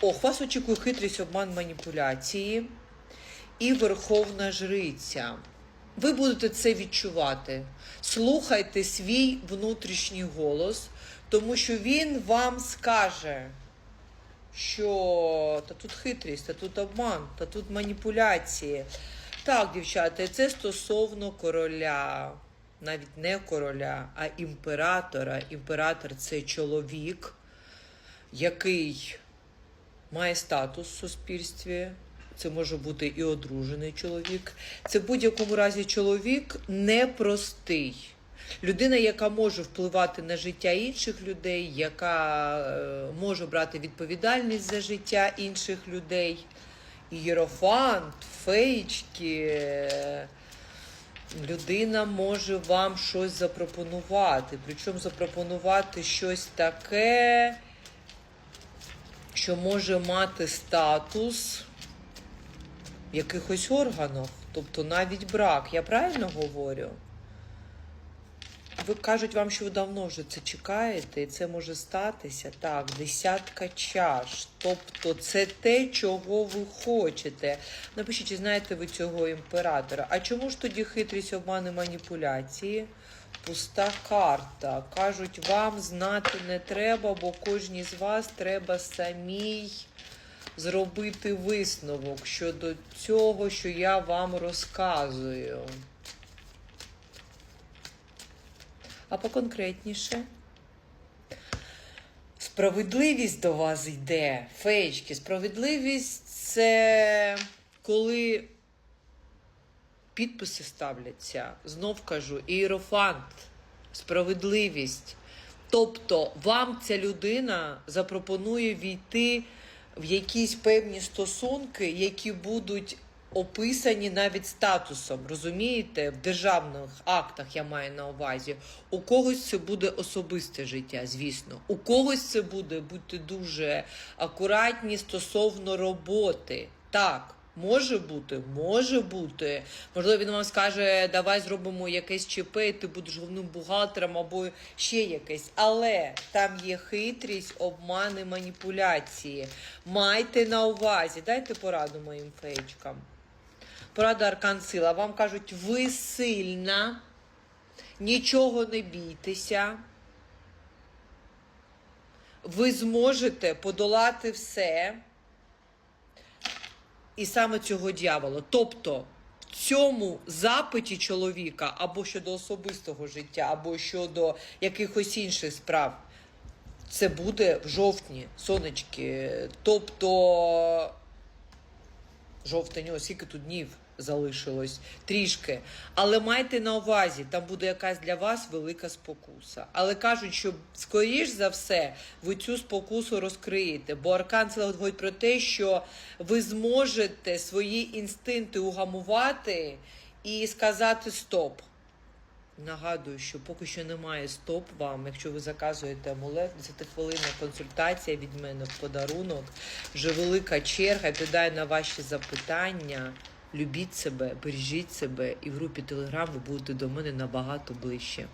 Ох, вас очікує хитрість, обман, маніпуляції і верховна жриця. Ви будете це відчувати. Слухайте свій внутрішній голос, тому що він вам скаже, що та тут хитрість, та тут обман, та тут маніпуляції. Так, дівчата, це стосовно короля, навіть не короля, а імператора. Імператор це чоловік, який має статус в суспільстві. Це може бути і одружений чоловік. Це в будь-якому разі чоловік непростий. Людина, яка може впливати на життя інших людей, яка е, може брати відповідальність за життя інших людей. Єрофант, феєчки. е, Людина може вам щось запропонувати. Причому запропонувати щось таке, що може мати статус в якихось органах, тобто навіть брак. Я правильно говорю? Ви кажуть вам, що ви давно вже це чекаєте, і це може статися. Так, десятка чаш. Тобто це те, чого ви хочете. Напишіть, чи знаєте ви цього імператора. А чому ж тоді хитрість обмани маніпуляції? Пуста карта. Кажуть, вам знати не треба, бо кожній з вас треба самій зробити висновок щодо цього, що я вам розказую. А поконкретніше. Справедливість до вас йде, феєчки. Справедливість це коли підписи ставляться. Знов кажу, іерофант, справедливість. Тобто вам ця людина запропонує війти в якісь певні стосунки, які будуть описані навіть статусом, розумієте, в державних актах я маю на увазі. У когось це буде особисте життя, звісно. У когось це буде, будьте дуже акуратні стосовно роботи. Так. Може бути, може бути. Можливо, він вам скаже, давай зробимо якесь ЧП, і ти будеш головним бухгалтером або ще якесь. Але там є хитрість, обмани, маніпуляції. Майте на увазі, дайте пораду моїм феєчкам. Порада Аркан Сила. Вам кажуть, ви сильна, нічого не бійтеся. Ви зможете подолати все і саме цього дьявола. Тобто в цьому запиті чоловіка або щодо особистого життя, або щодо якихось інших справ, це буде в жовтні, сонечки. Тобто жовтень, ось скільки тут днів залишилось трішки. Але майте на увазі, там буде якась для вас велика спокуса. Але кажуть, що скоріш за все ви цю спокусу розкриєте. Бо Арканцел говорить про те, що ви зможете свої інстинкти угамувати і сказати стоп. Нагадую, що поки що немає стоп вам. Якщо ви заказуєте амулет, 10 хвилинна консультація від мене в подарунок. Вже велика черга. Відповідаю на ваші запитання. Любіть себе, бережіть себе, і в групі Телеграм ви будете до мене набагато ближче.